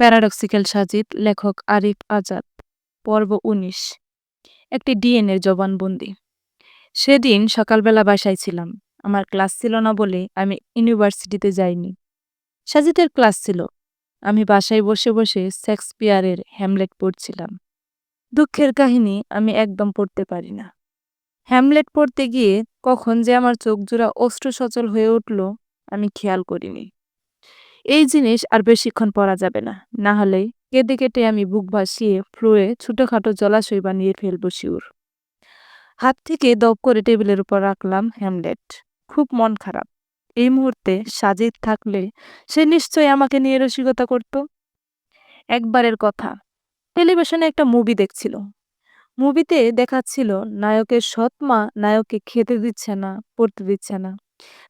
Paradoxical Sajid, লেখক আরিফ আজাদ। পর্ব উনিশ। একটি ডিএনএর জবানবন্দি। সেদিন সকালবেলা বাসায় ছিলাম। আমার ক্লাস ছিল না বলে আমি ইউনিভার্সিটিতে যাইনি। সাজিদের ক্লাস ছিল। আমি বাসায় বসে বসে শেক্সপিয়ারের হ্যামলেট পড়ছিলাম। দুঃখের কাহিনী আমি একদম পড়তে পারি না। হ্যামলেট পড়তে গিয়ে কখন যে আমার চোখ জোড়া অস্ত্র সচল হয়ে উঠল, আমি খেয়াল করিনি। এই জিনিস আর বেশিক্ষণ পরা যাবে না। না হলে কেটে কেটে আমি বুক ভাসিয়ে ফ্লোরে ছোটোখাটো জলাশয় বানিয়ে ফেলব শিউর। হাত থেকে দপ করে টেবিলের উপর রাখলাম হ্যামলেট। খুব মন খারাপ। এই মুহূর্তে সাজিদ থাকলে সে নিশ্চয়ই আমাকে নিয়ে রসিকতা করত। একবারের কথা। টেলিভিশনে একটা মুভি দেখছিল। মুভিতে দেখাচ্ছিল, নায়কের সৎ মা নায়ককে খেতে দিচ্ছে না, পড়তে দিচ্ছে না।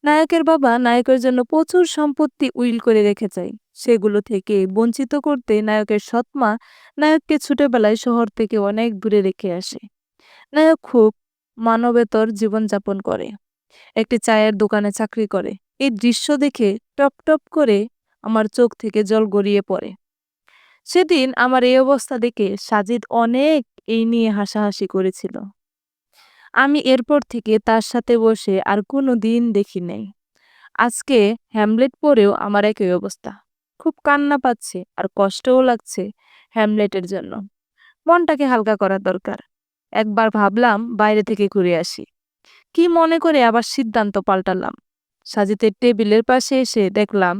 নায়কের বাবা নায়কের জন্য প্রচুর সম্পত্তি উইল করে রেখে যায়। সেগুলো থেকে বঞ্চিত করতে নায়কের সৎমা নায়ককে ছোটবেলায় শহর থেকে অনেক দূরে রেখে আসে। নায়ক খুব মানবেতর জীবনযাপন করে, একটি চায়ের দোকানে চাকরি করে। এই দৃশ্য দেখে টপ টপ করে আমার চোখ থেকে জল গড়িয়ে পড়ে। সেদিন আমার এই অবস্থা দেখে সাজিদ অনেক এই নিয়ে হাসাহাসি করেছিল। আমি এরপর থেকে তার সাথে বসে আর কোনো দিন দেখি নাই। আজকে হ্যামলেট পরেও আমার একই অবস্থা। খুব কান্না পাচ্ছে আর কষ্টও লাগছে হ্যামলেটের জন্য। মনটাকে হালকা করা দরকার। একবার ভাবলাম বাইরে থেকে ঘুরে আসি। কি মনে করে আবার সিদ্ধান্ত পাল্টালাম। সাজিতের টেবিলের পাশে এসে দেখলাম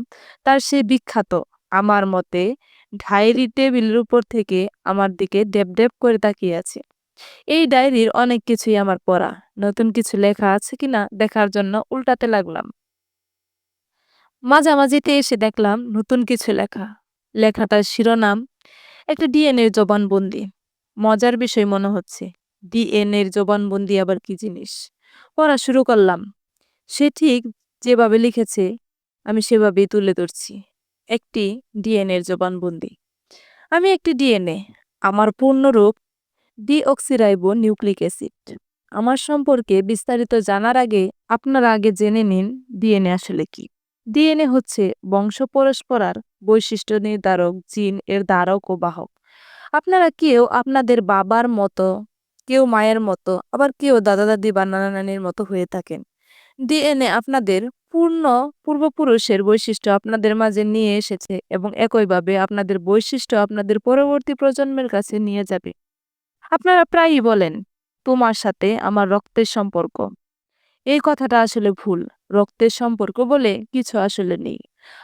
তার সে বিখ্যাত, আমার মতে, ডায়েরি টেবিলের উপর থেকে আমার দিকে ডেপ ডেপ করে তাকিয়ে আছে। এই ডায়েরির অনেক কিছুই আমার পড়া। নতুন কিছু লেখা আছে কিনা দেখার জন্য উল্টাতে লাগলাম। মাঝামাঝিতে এসে দেখলাম নতুন কিছু লেখা। লেখাটার শিরোনাম, একটা ডিএনএর জবানবন্দি। মজার বিষয় মনে হচ্ছে, ডিএনএর জবানবন্দি আবার কি জিনিস? পড়া শুরু করলাম। সে ঠিক যেভাবে লিখেছে, আমি সেভাবেই তুলে ধরছি। একটি ডিএনএর জবানবন্দি। আমি একটি ডিএনএ, আমার পূর্ণরূপ ডিঅক্সিরাইবো নিউক্লিক অ্যাসিড। আমার সম্পর্কে বিস্তারিত জানার আগে আপনারা আগে জেনে নিন ডিএনএ আসলে কি। ডিএনএ হচ্ছে বংশ পরস্পরার বৈশিষ্ট্য নির্ধারক জিন এর ধারক ও বাহক। আপনারা কেউ আপনাদের বাবার মতো, কেউ মায়ের মতো, আবার কেউ দাদা দাদি বা নানা নানির মতো হয়ে থাকেন। ডিএনএ আপনাদের পূর্ণ পূর্বপুরুষের বৈশিষ্ট্য আপনাদের মাঝে নিয়ে এসেছে এবং একইভাবে আপনাদের বৈশিষ্ট্য আপনাদের পরবর্তী প্রজন্মের কাছে নিয়ে যাবে। আপনারা প্রায়ই বলেন, তোমার সাথে আমার রক্তের সম্পর্ক। এই কথাটা আসলে ভুল। রক্তের সম্পর্ক বলে কিছু আসলে নেই।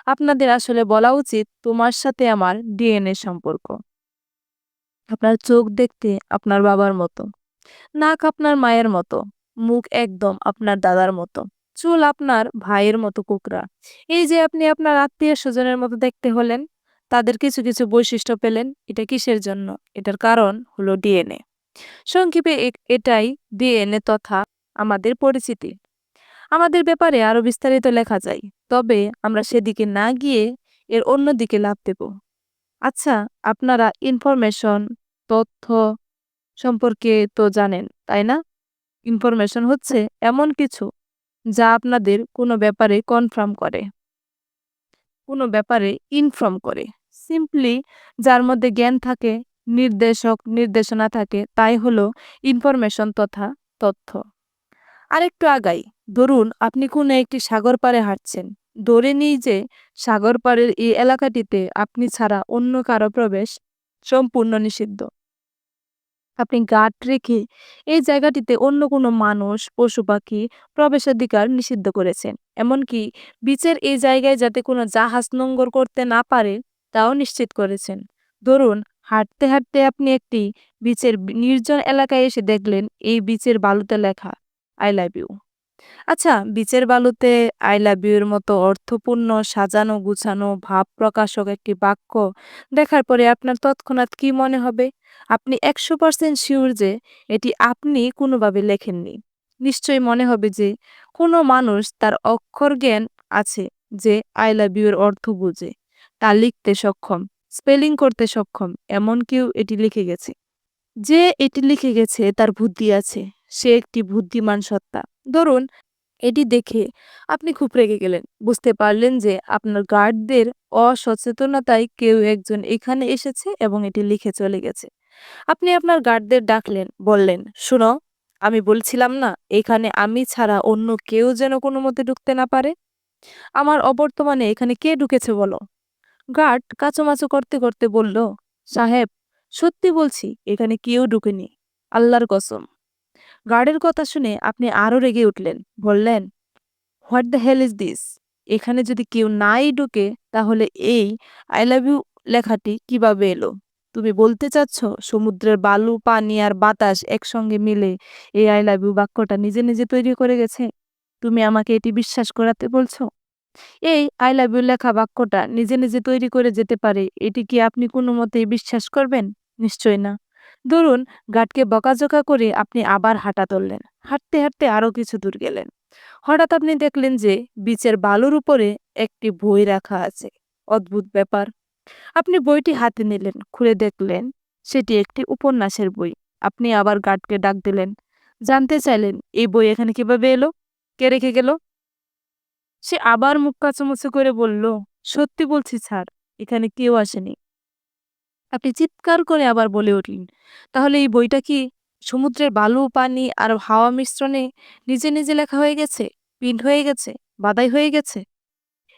আপনাদের আসলে বলা উচিত, তোমার সাথে আমার ডিএনএ সম্পর্ক। আপনার চোখ দেখতে আপনার বাবার মতো। নাক আপনার মায়ের মতো। মুখ একদম আপনার দাদার মতো। চুল আপনার ভাইয়ের মতো কুকরা এই যে আপনি আপনার আত্মীয় স্বজনের মতো দেখতে হলেন তাদের কিছু কিছু বৈশিষ্ট্য পেলেন। এটা কিসের জন্য? এটার কারণ হলো ডিএনএ। সংক্ষেপে এটাই ডিএনএ তথা আমাদের পরিচিতি। আমাদের ব্যাপারে আরও বিস্তারিত লেখা যায়, তবে আমরা সেদিকে না গিয়ে এর অন্য দিকে লাভ দেব। আচ্ছা আপনারা ইনফরমেশন, তথ্য সম্পর্কে তো জানেন, তাই না? ইনফরমেশন হচ্ছে এমন কিছু যা আপনাদের কোনো ব্যাপারে কনফার্ম করে। কোনো ব্যাপারে ইনফর্ম করে। সিম্পলি যার মধ্যে জ্ঞান থাকে, নির্দেশক, নির্দেশনা থাকে, তাই হলো ইনফরমেশন তথা তথ্য। আরেকটু আগাই, ধরুন আপনি কোনো একটি সাগর পাড়ে হাঁটছেন। ধরে নিই যে সাগর পাড়ের এই এলাকাটিতে আপনি ছাড়া অন্য কারও প্রবেশ সম্পূর্ণ নিষিদ্ধ। আপনি গাট রেখে এই জায়গাটিতে অন্য কোনো মানুষ, পশু পাখি প্রবেশাধিকার নিষিদ্ধ করেছেন। এমনকি বিচের এই জায়গায় যাতে কোনো জাহাজ নোঙ্গর করতে না পারে তাও নিশ্চিত করেছেন। ধরুন, হাঁটতে হাঁটতে আপনি একটি বিচের নির্জন এলাকায় এসে দেখলেন এই বিচের বালুতে লেখা আই লাভ ইউ আচ্ছা বিচের বালুতে আই লাভ ইউ এর মতো অর্থপূর্ণ, সাজানো, গুছানো, ভাব প্রকাশক একটি বাক্য দেখার পরে আপনার তৎক্ষণাৎ কি মনে হবে? আপনি একশো পার্সেন্ট শিওর যে এটি আপনি কোনোভাবে লেখেননি। নিশ্চয়ই মনে হবে যে কোনো মানুষ তার অক্ষর জ্ঞান আছে যে আই লাভ ইউ এর অর্থ বুঝে। তা লিখতে সক্ষম স্পেলিং করতে সক্ষম এমন কেউ এটি লিখে গেছে যে এটি লিখে গেছে তার বুদ্ধি আছে সে একটি বুদ্ধিমান সত্তা ধরুন এটি দেখে আপনি খুব রেগে গেলেন। বুঝতে পারলেন যে আপনার গার্ডদের অসচেতনতায় কেউ একজন এখানে এসেছে এবং এটি লিখে চলে গেছে। আপনি আপনার গার্ডদের ডাকলেন, বললেন, "শুনো, আমি বলছিলাম না এখানে আমি ছাড়া অন্য কেউ যেন কোনো মতে ঢুকতে না পারে? আমার অবর্তমানে এখানে কে ঢুকেছে বলো?" গার্ড কাঁচুমাচু করতে করতে বলল, "সাহেব, সত্যি বলছি এখানে কেউ ঢুকেনি। আল্লাহর কসম।" গার্ডের কথা শুনে আপনি আরও রেগে উঠলেন। বললেন, what the hell is this? এখানে যদি কেউ নাই ঢুকে তাহলে এই আই লাভ ইউ লেখাটি কীভাবে এলো? তুমি বলতে চাচ্ছ সমুদ্রের বালু, পানি আর বাতাস একসঙ্গে মিলে এই আই লাভ ইউ বাক্যটা নিজে নিজে তৈরি করে গেছে? তুমি আমাকে এটি বিশ্বাস করাতে বলছো? এই আই লাভ ইউ লেখা বাক্যটা নিজে নিজে তৈরি করে যেতে পারে এটি কি আপনি কোনো মতেই বিশ্বাস করবেন? নিশ্চয় না। ধরুন গার্ডকে বকাঝকা করে আপনি আবার হাঁটা ধরলেন। হাঁটতে হাঁটতে আরও কিছু দূর গেলেন। হঠাৎ আপনি দেখলেন যে বিচের বালুর উপরে একটি বই রাখা আছে। অদ্ভুত ব্যাপার। আপনি বইটি হাতে নিলেন, খুলে দেখলেন সেটি একটি উপন্যাসের বই। আপনি আবার গার্ডকে ডাক দিলেন। জানতে চাইলেন এই বই এখানে কীভাবে এলো? কে রেখে গেল? সে আবার মুখ কাচুমাচু করে বলল, সত্যি বলছি স্যার, এখানে কেউ আসেনি। আপনি চিৎকার করে আবার বলে উঠলেন, তাহলে এই বইটা কি সমুদ্রের বালু, পানি আর হাওয়া মিশ্রণে নিজে নিজে লেখা হয়ে গেছে? প্রিন্ট হয়ে গেছে? বাদাই হয়ে গেছে?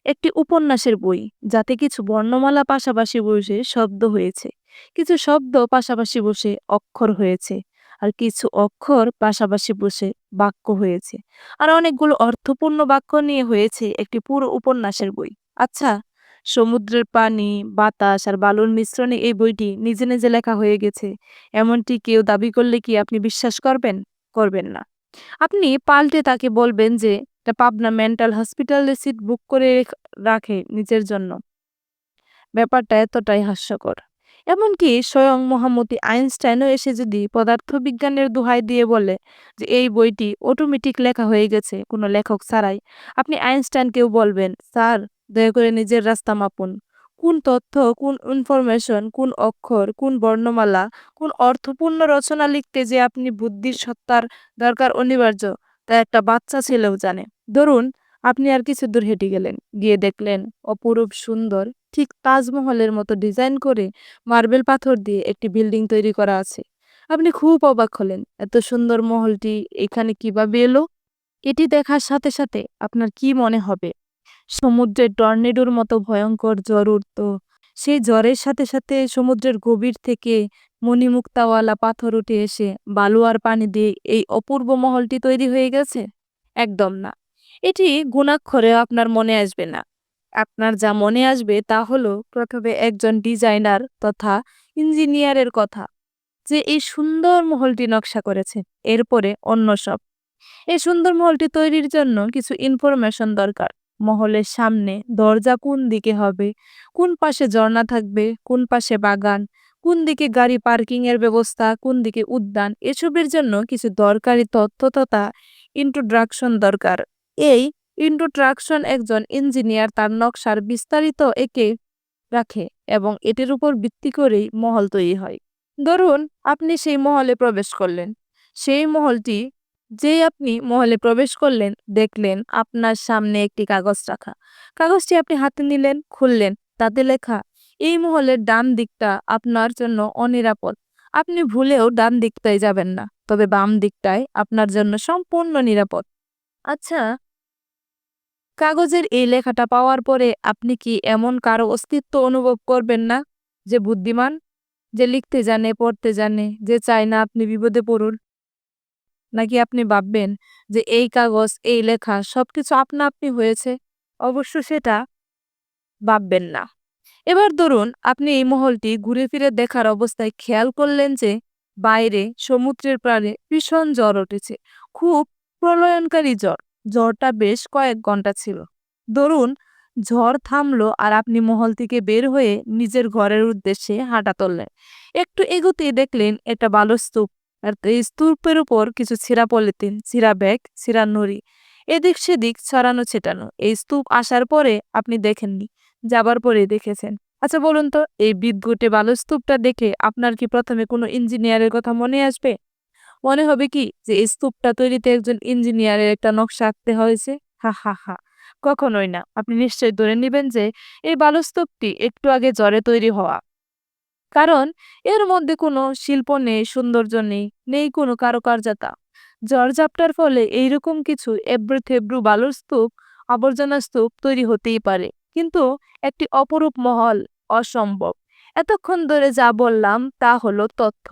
একটি উপন্যাসের বই যাতে কিছু বর্ণমালা পাশাপাশি বসে শব্দ হয়েছে কিছু শব্দ পাশাপাশি বসে অক্ষর হয়েছে আর কিছু অক্ষর পাশাপাশি বসে বাক্য হয়েছে। আর অনেকগুলো অর্থপূর্ণ বাক্য নিয়ে হয়েছে একটি পুরো উপন্যাসের বই। আচ্ছা সমুদ্রের পানি, বাতাস আর বালুর মিশ্রণে এই বইটি নিজে নিজে লেখা হয়ে গেছে। এমনটি কেউ দাবি করলে কি আপনি বিশ্বাস করবেন? করবেন না। আপনি পাল্টে তাকে বলবেন যে, এটা পাবনা মেন্টাল হসপিটালে সিট বুক করে রাখে নিজের জন্য। ব্যাপারটা এতটাই হাস্যকর। এমনকি স্বয়ং মহামতি আইনস্টাইনও এসে যদি পদার্থবিজ্ঞানের দোহাই দিয়ে বলে যে এই বইটি অটোমেটিক লেখা হয়ে গেছে, কোনো লেখক ছাড়াই, আপনি আইনস্টাইনকেও বলবেন, স্যার, দয়া করে নিজের রাস্তা মাপুন। কোন তথ্য, কোন ইনফরমেশন কোন অক্ষর, কোন বর্ণমালা, কোন অর্থপূর্ণ রচনা লিখতে যে আপনি বুদ্ধির সত্তার দরকার অনিবার্য, তা একটা বাচ্চা ছেলেও জানে। ধরুন আপনি আর কিছু দূর হেঁটে গেলেন। গিয়ে দেখলেন অপরূপ সুন্দর, ঠিক তাজমহলের মতো ডিজাইন করে মার্বেল পাথর দিয়ে একটি বিল্ডিং তৈরি করা আছে। আপনি খুব অবাক হলেন, এত সুন্দর মহলটি এখানে কীভাবে এলো? এটি দেখার সাথে সাথে আপনার কি মনে হবে? সমুদ্রের টর্নেডোর মতো ভয়ঙ্কর জ্বর উঠত। সেই জ্বরের সাথে সাথে সমুদ্রের গভীর থেকে মণিমুক্তাওয়ালা পাথর উঠে এসে বালু আর পানি দিয়ে এই অপূর্ব মহলটি তৈরি হয়ে গেছে? একদম না। এটি গুণাক্ষরে আপনার মনে আসবে না। আপনার যা মনে আসবে তা হলো প্রথমে একজন ডিজাইনার তথা ইঞ্জিনিয়ারের কথা, যে এই সুন্দর মহলটি নকশা করেছে, এরপরে অন্য সব। এই সুন্দর মহলটি তৈরির জন্য কিছু ইনফরমেশন দরকার। মহলের সামনে দরজা কোন দিকে হবে, কোন পাশে ঝর্ণা থাকবে, কোন পাশে বাগান, কোন দিকে গাড়ি পার্কিং এর ব্যবস্থা, কোন দিকে উদ্যান, এসবের জন্য কিছু দরকারি তথ্য তথা ইন্ট্রোডাকশন দরকার। এই ইন্ট্রোডাকশন একজন ইঞ্জিনিয়ার তার নকশার বিস্তারিত একে রাখে এবং এটির উপর ভিত্তি করেই মহল তৈরি হয়। ধরুন, আপনি সেই মহলে প্রবেশ করলেন। সেই মহলটি যে আপনি মহলে প্রবেশ করলেন, দেখলেন আপনার সামনে একটি কাগজ রাখা। কাগজটি আপনি হাতে নিলেন, খুললেন, তাতে লেখা, এই মহলের ডান দিকটা আপনার জন্য অনিরাপদ। আপনি ভুলেও ডান দিকটায় যাবেন না, তবে বাম দিকটায় আপনার জন্য সম্পূর্ণ নিরাপদ। আচ্ছা কাগজের এই লেখাটা পাওয়ার পরে আপনি কি এমন কারও অস্তিত্ব অনুভব করবেন না, যে বুদ্ধিমান, যে লিখতে জানে, পড়তে জানে, যে চায় না আপনি বিপদে পড়ুন? নাকি আপনি ভাববেন যে এই কাগজ, এই লেখা সবকিছু আপনা আপনি হয়েছে? অবশ্য সেটা ভাববেন না। এবার ধরুন আপনি এই মহলটি ঘুরে ফিরে দেখার অবস্থায় খেয়াল করলেন যে বাইরে সমুদ্রের প্রাণে ভীষণ জ্বর উঠেছে। খুব প্রলয়নকারী জ্বর। জ্বরটা বেশ কয়েক ঘণ্টা ছিল। ধরুন, ঝড় থামলো আর আপনি মহল থেকে বের হয়ে নিজের ঘরের উদ্দেশ্যে হাঁটা তুললেন। একটু এগোতেই দেখলেন এটা বালু স্তূপ। আর এই স্তূপের উপর কিছু ছিঁড়া পলিথিন, ছিঁড়া ব্যাগ, ছিঁড়া নুড়ি, এদিক সেদিক ছড়ানো ছেটানো। এই স্তূপ আসার পরে আপনি দেখেননি, যাবার পরে দেখেছেন। আচ্ছা বলুন তো, এই বিদ্যুটে বালু স্তূপটা দেখে আপনার কি প্রথমে কোনো ইঞ্জিনিয়ারের কথা মনে আসবে? মনে হবে কি যে এই স্তূপটা তৈরিতে একজন ইঞ্জিনিয়ারের একটা নকশা আঁকতে হয়েছে? হা হা হা। কখনোই না। আপনি নিশ্চয়ই ধরে নেবেন যে এই বালুস্তূপটি একটু আগে জ্বরে তৈরি হওয়া। কারণ এর মধ্যে কোনো শিল্প নেই, সৌন্দর্য নেই নেই কোনো কারুকার্যতা। ঝড়ঝাপটার ফলে এইরকম কিছু এব্রু থেব্রু বালুর স্তূপ আবর্জনা স্তূপ তৈরি হতেই পারে। কিন্তু একটি অপরূপ মহল অসম্ভব। এতক্ষণ ধরে যা বললাম তা হলো তথ্য।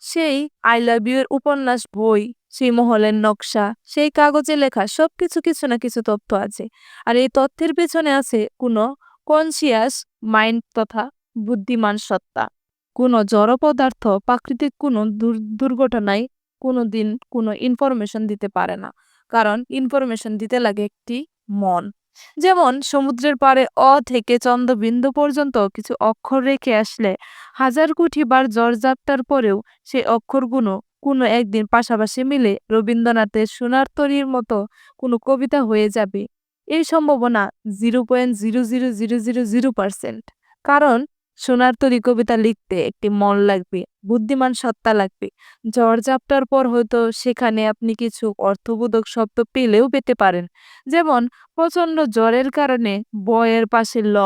সেই আই লাভ ইউ এর উপন্যাস, বই সেই মহলের নকশা, সেই কাগজে লেখা সবকিছু কিছু কিছু না কিছু তথ্য আছে। আর এই তথ্যের পেছনে আছে কোনো কনসিয়াস মাইন্ড তথা বুদ্ধিমান সত্তা। কোনো জড় পদার্থ, প্রাকৃতিক কোনো দুর- দুর্ঘটনায় কোনো দিন কোনো ইনফরমেশন দিতে পারে না। কারণ ইনফরমেশন দিতে লাগে একটি মন। যেমন সমুদ্রের পাড়ে অ থেকে চন্দ্রবিন্দু পর্যন্ত কিছু অক্ষর রেখে আসলে হাজার কোটি বার জর্জাপ্তার পরেও সেই অক্ষরগুলো কোনো একদিন পাশাপাশি মিলে রবীন্দ্রনাথের সোনার তরীর মতো কোনো কবিতা হয়ে যাবে। এই সম্ভাবনা zero point zero zero zero zero zero percent. কারণ সোনার তরী কবিতা লিখতে একটি মন লাগবে, বুদ্ধিমান সত্তা লাগবে। ঝড়ঝাপটার পর হয়তো সেখানে আপনি কিছু অর্থবোধক শব্দ পেলেও পেতে পারেন। যেমন প্রচণ্ড জ্বরের কারণে বয়ের পাশে ল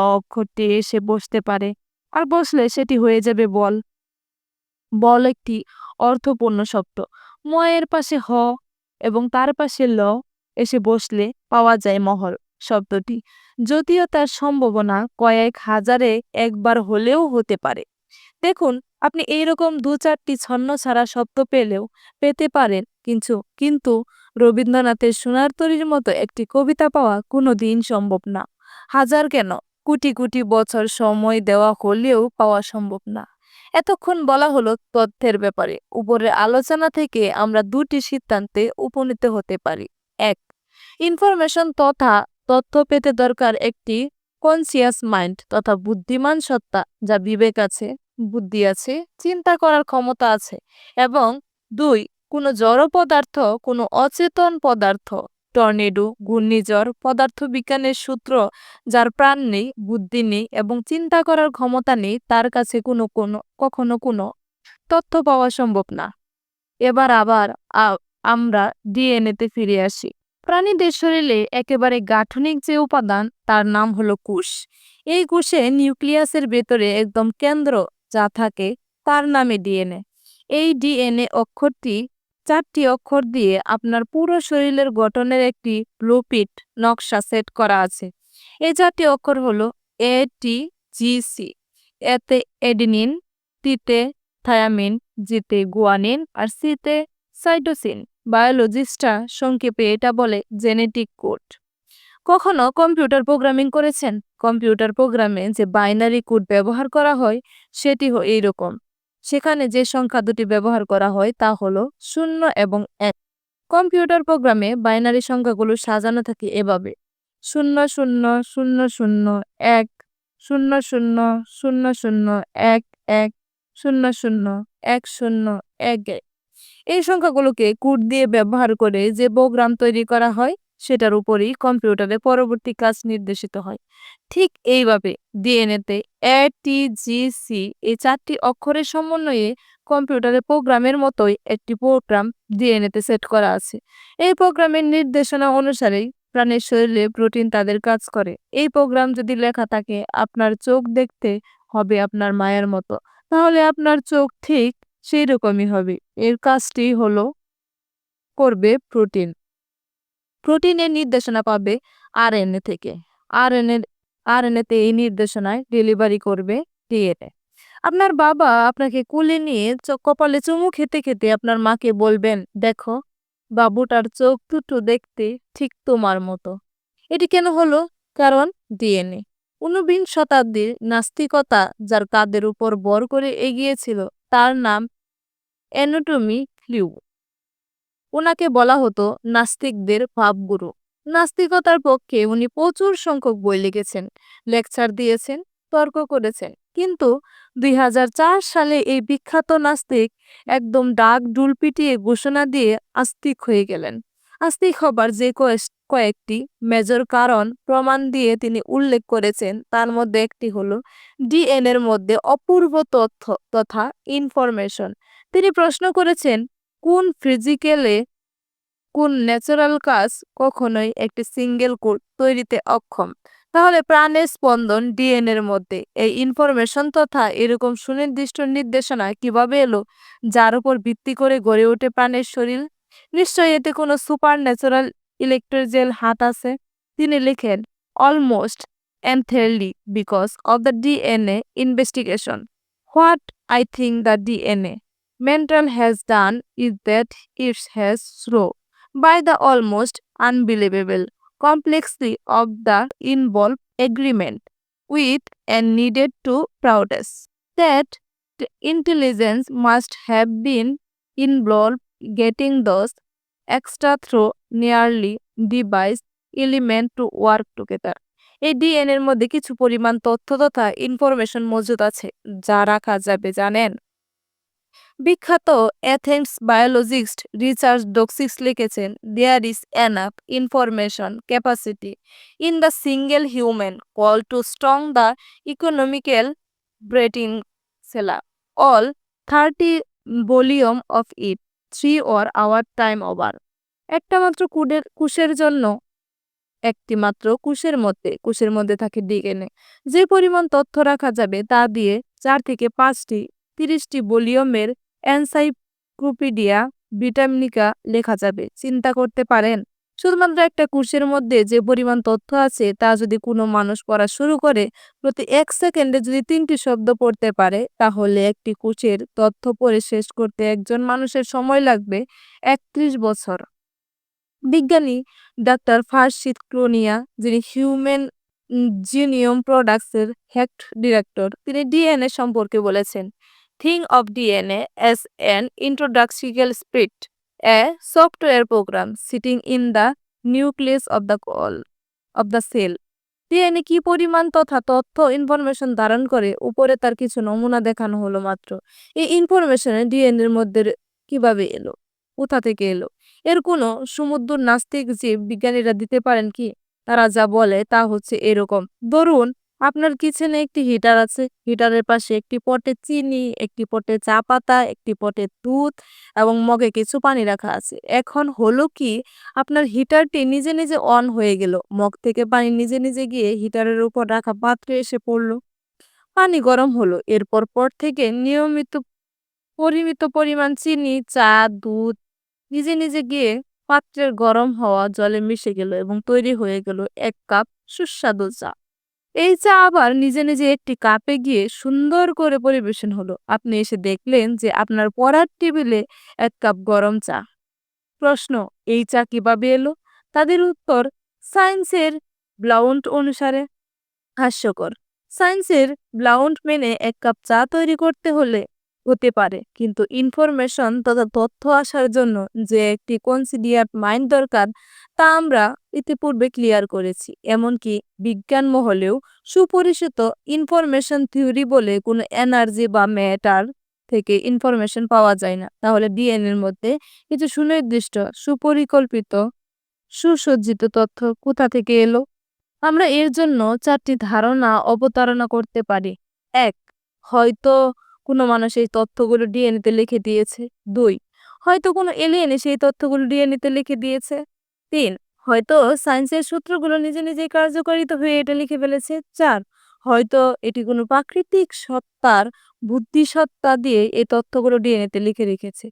এসে বসতে পারে, আর বসলে সেটি হয়ে যাবে বল। বল একটি অর্থপূর্ণ শব্দ। ময়ের পাশে হ এবং তার পাশে ল এসে বসলে পাওয়া যায় মহল শব্দটি। যদিও তার সম্ভাবনা কয়েক হাজারে একবার হলেও হতে পারে। দেখুন, আপনি এইরকম দু চারটি ছন্ন ছাড়া শব্দ পেলেও পেতে পারেন, কিন্তু কিন্তু রবীন্দ্রনাথের সোনার তরীর মতো একটি কবিতা পাওয়া কোনো দিন সম্ভব না। হাজার কেন? কোটি কোটি বছর সময় দেওয়া হলেও পাওয়া সম্ভব না। এতক্ষণ বলা হলো তথ্যের ব্যাপারে। উপরের আলোচনা থেকে আমরা দুটি সিদ্ধান্তে উপনীত হতে পারি। এক, ইনফরমেশন তথা তথ্য পেতে দরকার একটি কনসিয়াস মাইন্ড তথা বুদ্ধিমান সত্তা যা বিবেক আছে, বুদ্ধি আছে, চিন্তা করার ক্ষমতা আছে এবং দুই, কোনো জড় পদার্থ, কোনো অচেতন পদার্থ, টর্নেডো, ঘূর্ণিঝড়, পদার্থবিজ্ঞানের সূত্র যার প্রাণ নেই, বুদ্ধি নেই এবং চিন্তা করার ক্ষমতা নেই তার কাছে কোনো কোনো, কখনো কোনো তথ্য পাওয়া সম্ভব না। এবার আবার আমরা ডিএনএতে ফিরে আসি। প্রাণীদের শরীরে একেবারে গাঠনিক যে উপাদান, তার নাম হলো কোষ এই কোষে নিউক্লিয়াসের ভেতরে একদম কেন্দ্র যা থাকে, তার নামে ডিএনএ। এই ডিএনএ অক্ষরটি চারটি অক্ষর দিয়ে আপনার পুরো শরীরের গঠনের একটি ব্লুপিট নকশা সেট করা আছে। এই চারটি অক্ষর হলো এ, টি, জি, সি। এতে এডিনিন টিতে থায়ামিন, জিতে গুয়ানিন, আর সিতে সাইটোসিন। বায়োলজিস্টরা সংক্ষেপে এটা বলে জেনেটিক কোড কখনো কম্পিউটার প্রোগ্রামিং করেছেন? কম্পিউটার প্রোগ্রামে যে বাইনারি কোড ব্যবহার করা হয়, সেটি এইরকম। সেখানে যে সংখ্যা দুটি ব্যবহার করা হয়, তা হলো শূন্য এবং এক কম্পিউটার প্রোগ্রামে বাইনারি সংখ্যাগুলো সাজানো থাকে এভাবে। শূন্য শূন্য শূন্য শূন্য, এক, শূন্য শূন্য শূন্য শূন্য, এক এক, শূন্য শূন্য, এক শূন্য, এক এক। এই সংখ্যাগুলোকে কুট দিয়ে ব্যবহার করে যে প্রোগ্রাম তৈরি করা হয়, সেটার উপরেই কম্পিউটারে পরবর্তী কাজ নির্দেশিত হয়। ঠিক এইভাবে ডিএনএতে এ টি জি সি এই চারটি অক্ষরের সমন্বয়ে কম্পিউটারে প্রোগ্রামের মতোই একটি প্রোগ্রাম ডিএনএতে সেট করা আছে। এই প্রোগ্রামের নির্দেশনা অনুসারেই প্রাণীর শরীরে প্রোটিন তাদের কাজ করে। এই প্রোগ্রাম যদি লেখা থাকে, আপনার চোখ দেখতে হবে আপনার মায়ের মতো। তাহলে আপনার চোখ ঠিক সেই রকমই হবে। এর কাজটি হলো করবে প্রোটিন। প্রোটিনের নির্দেশনা পাবে আরএনএ থেকে। আরএনএ আরএনএতে এই নির্দেশনায় ডেলিভারি করবে ডিএনএ। আপনার বাবা আপনাকে কোলে নিয়ে কপালে চুমু খেতে খেতে আপনার মাকে বলবেন, দেখো, বাবুটার চোখ দুটো দেখতে ঠিক তোমার মতো। এটি কেন হলো? কারণ ডিএনএ। ঊনবিংশ শতাব্দীর নাস্তিকতা যার কাদের উপর বর করে এগিয়েছিল, তার নাম অ্যানাটমি ফ্লু। ওনাকে বলা হতো নাস্তিকদের ভাবগুরু। নাস্তিকতার পক্ষে উনি প্রচুর সংখ্যক বই লিখেছেন, লেকচার দিয়েছেন, তর্ক করেছেন। কিন্তু দুই সালে এই বিখ্যাত নাস্তিক একদম ডাক ডুল পিটিয়ে ঘোষণা দিয়ে আস্তিক হয়ে গেলেন। আস্তিক হবার যে কয়েকটি মেজর কারণ প্রমাণ দিয়ে তিনি উল্লেখ করেছেন, তার মধ্যে একটি হলো ডিএনএর মধ্যে অপূর্ব তথ্য তথা ইনফরমেশন তিনি প্রশ্ন করেছেন, কোন ফিজিক্যালে কোন ন্যাচারাল কাজ কখনোই একটি সিঙ্গেল কোড তৈরিতে অক্ষম? তাহলে প্রাণের স্পন্দন ডিএনএ এর মধ্যে এই ইনফরমেশন তথা এরকম সুনির্দিষ্ট নির্দেশনা কীভাবে এলো, যার উপর ভিত্তি করে গড়ে ওঠে প্রাণের শরীর? নিশ্চয়ই এতে কোনো সুপার ন্যাচারাল ইলেকট্রোজেল হাত আছে? তিনি লেখেন almost entirely because of the DNA investigation. What I think the DNA mental has done is that it has through by the almost unbelievable complexity of the involved agreement with and needed to prowess that the intelligence must have been involved getting those extra through nearly devised element to work together. এই DNA এর মধ্যে কিছু পরিমাণ তথ্য তথা information মজুদ আছে যা রাখা যাবে জানেন বিখ্যাত অ্যাথেন্স বায়োলজিস্ট রিচার্ড ডক্সিক্স লিখেছেন there is enough information capacity in the single human call to strong the economical Britannica cell all thirty volume of it three or our time over একটা মাত্র কুডের, কুশের জন্য, একটি মাত্র কুশের মধ্যে কুশের মধ্যে থাকে ডিএনএ যে পরিমাণ তথ্য রাখা যাবে তা দিয়ে চার থেকে পাঁচটি, তিরিশটি ভলিউমের এনসাইক্লোপিডিয়া ভিটামিনিকা লেখা যাবে। চিন্তা করতে পারেন, শুধুমাত্র একটা কুশের মধ্যে যে পরিমাণ তথ্য আছে তা যদি কোনো মানুষ পড়া শুরু করে, প্রতি এক সেকেন্ডে যদি তিনটি শব্দ পড়তে পারে, তাহলে একটি কুশের তথ্য পড়ে শেষ করতে একজন মানুষের সময় লাগবে একত্রিশ বছর। বিজ্ঞানী ডাক্তার ফারশিদ ক্রোনিয়া যিনি হিউম্যান জিনিয়ম প্রোডাক্টসের হ্যাক্ট ডিরেক্টর, তিনি ডিএনএ সম্পর্কে বলেছেন। Think of DNA as an instructional script a software program sitting in the nucleus of the call of the cell DNA কি পরিমাণ তথা তথ্য ইনফরমেশন ধারণ করে উপরে তার কিছু নমুনা দেখানো হলো মাত্র। এই ইনফরমেশনে ডিএনএর মধ্যে কীভাবে এলো? কোথা থেকে এলো? এর কোনো সমুদ্র নাস্তিক জীব বিজ্ঞানীরা দিতে পারেন কি? তারা যা বলে তা হচ্ছে এরকম। ধরুন আপনার কিচেনে একটি হিটার আছে। হিটারের পাশে একটি পটে চিনি, একটি পটে চা পাতা, একটি পটে দুধ এবং মগে কিছু পানি রাখা আছে। এখন হলো কি, আপনার হিটারটি নিজে নিজে অন হয়ে গেল। মগ থেকে পানি নিজে নিজে গিয়ে হিটারের উপর রাখা পাত্রে এসে পড়ল। পানি গরম হলো। এরপর পর থেকে নিয়মিত পরিমিত পরিমাণ চিনি, চা, দুধ নিজে নিজে গিয়ে পাত্রের গরম হওয়া জলে মিশে গেল এবং তৈরি হয়ে গেল এক কাপ সুস্বাদু চা। এই চা আবার নিজে নিজে একটি কাপে গিয়ে সুন্দর করে পরিবেশন হলো। আপনি এসে দেখলেন যে আপনার পড়ার টেবিলে এক কাপ গরম চা। প্রশ্ন, এই চা কীভাবে এলো? তাদের উত্তর সায়েন্সের ব্লাউন্ট অনুসারে। হাস্যকর। সায়েন্সের ব্লাউন্ট মেনে এক কাপ চা তৈরি করতে হলে হতে পারে, কিন্তু ইনফরমেশন তথা তথ্য আসার জন্য যে একটি কনসিডিয়ার মাইন্ড দরকার তা আমরা ইতিপূর্বে ক্লিয়ার করেছি। এমনকি বিজ্ঞান মহলেও সুপরিচিত ইনফরমেশন থিওরি বলে কোনো এনার্জি বা ম্যাটার থেকে ইনফরমেশন পাওয়া যায় না। তাহলে ডিএনএর মধ্যে কিছু সুনির্দিষ্ট, সুপরিকল্পিত, সুসজ্জিত তথ্য কোথা থেকে এলো? আমরা এর জন্য চারটি ধারণা অবতারণা করতে পারি। এক, হয়তো কোনো মানুষ এই তথ্যগুলো ডিএনএতে লিখে দিয়েছে। দুই, হয়তো কোনো এলিয়েনে সেই তথ্যগুলো ডিএনএতে লিখে দিয়েছে। তিন, হয়তো সায়েন্সের সূত্রগুলো নিজে নিজেই কার্যকারিত হয়ে এটা লিখে ফেলেছে। চার, হয়তো এটি কোনো প্রাকৃতিক সত্তার বুদ্ধিসত্তা দিয়ে এই তথ্যগুলো ডিএনএতে লিখে রেখেছে।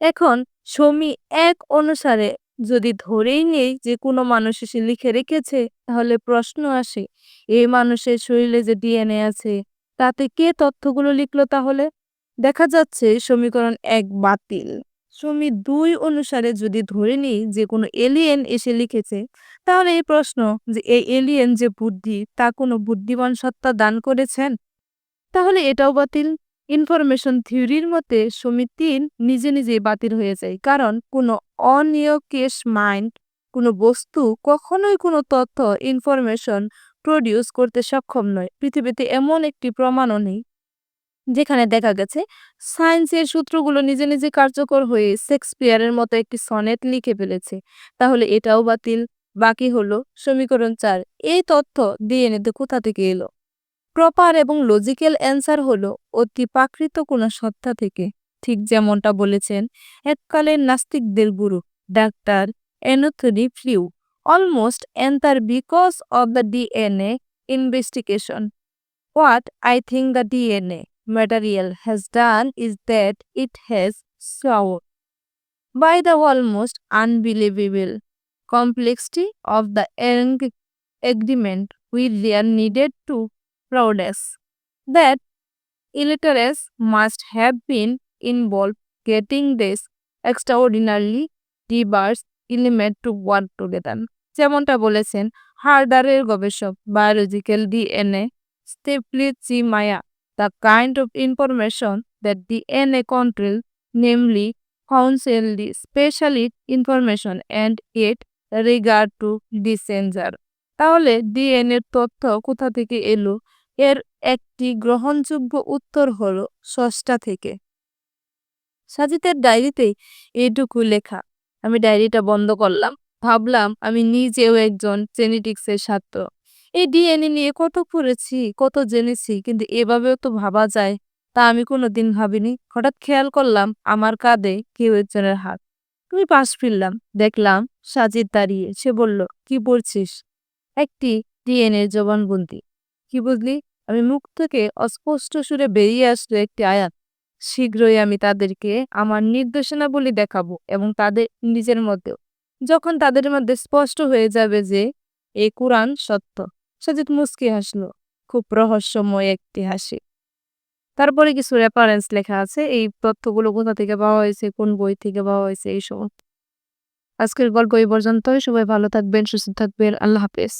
এখন সমী এক অনুসারে যদি ধরেই নেই যে কোনো মানুষ এসে লিখে রেখেছে, তাহলে প্রশ্ন আসে, এই মানুষের শরীরে যে ডিএনএ আছে, তাতে কে তথ্যগুলো লিখলো তাহলে? দেখা যাচ্ছে সমীকরণ এক বাতিল। সমী দুই অনুসারে যদি ধরে নিই যে কোনো এলিয়েন এসে লিখেছে, তাহলে এই প্রশ্ন যে এই এলিয়েন যে বুদ্ধি, তা কোনো বুদ্ধিমান সত্তা দান করেছেন? তাহলে এটাও বাতিল। ইনফরমেশন থিওরির মতে সমী তিন নিজে নিজেই বাতিল হয়ে যায়, কারণ কোনো অনিয়কেশ মাইন্ড কোনো বস্তু কখনোই কোনো তথ্য ইনফরমেশন প্রডিউস করতে সক্ষম নয়। পৃথিবীতে এমন একটি প্রমাণও নেই। যেখানে দেখা গেছে, সায়েন্সের সূত্রগুলো নিজে নিজে কার্যকর হয়ে শেক্সপিয়ারের মতো একটি সনেট লিখে ফেলেছে। তাহলে এটাও বাতিল। বাকি হলো সমীকরণ চার। এই তথ্য ডিএনএতে কোথা থেকে এলো? প্রপার এবং লজিক্যাল অ্যান্সার হলো অতি প্রাকৃত কোনো সত্তা থেকে। ঠিক যেমনটা বলেছেন এককালের নাস্তিকদের গুরু, doctor Antony Flew almost entirely because of the DNA investigation. What I think the DNA material has done is that it has shown by the almost unbelievable complexity of the agreement which they are needed to progress that illiterates must have been involved getting this extraordinarily diverse element to work together যেমনটা বলেছেন হার্ডারের গবেষক biological DNA Steply Maya, the kind of information that DNA control, namely counsel the specially information and it regard to messenger. তাহলে ডিএনএর তথ্য কোথা থেকে এলো এর একটি গ্রহণযোগ্য উত্তর হলো ষষ্ঠা থেকে সাজিতের ডায়েরিতে এইটুকু লেখা আমি ডায়েরিটা বন্ধ করলাম ভাবলাম আমি নিজেও একজন জেনেটিক্সের ছাত্র এই ডিএনএ নিয়ে কত পড়েছি, কত জেনেছি, কিন্তু এভাবেও তো ভাবা যায়। তা আমি কোনো দিন ভাবিনি। হঠাৎ খেয়াল করলাম, আমার কাঁধে কেউ একজনের হাত। তুমি পাশ ফিরলাম। দেখলাম সাজিদ দাঁড়িয়ে। সে বলল, কি পড়ছিস একটি ডিএনএ জবানবন্দি। কি বুঝলি? আমি মুখ থেকে অস্পষ্ট সুরে বেরিয়ে আসলো একটি আয়াত। শীঘ্রই আমি তাদেরকে আমার নির্দেশনাবলী দেখাবো এবং তাদের নিজের মধ্যেও। যখন তাদের মধ্যে স্পষ্ট হয়ে যাবে যে এ কোরআন সত্য সাজিদ মুস্কি হাসলো, খুব রহস্যময় একটি হাসি। তারপরে কিছু রেফারেন্স লেখা আছে, এই তথ্যগুলো কোথা থেকে পাওয়া হয়েছে, কোন বই থেকে পাওয়া হয়েছে, এই সমস্ত। আজকের গল্প এই পর্যন্তই, সবাই ভালো থাকবেন, সুস্থ থাকবেন, আল্লাহ হাফেজ।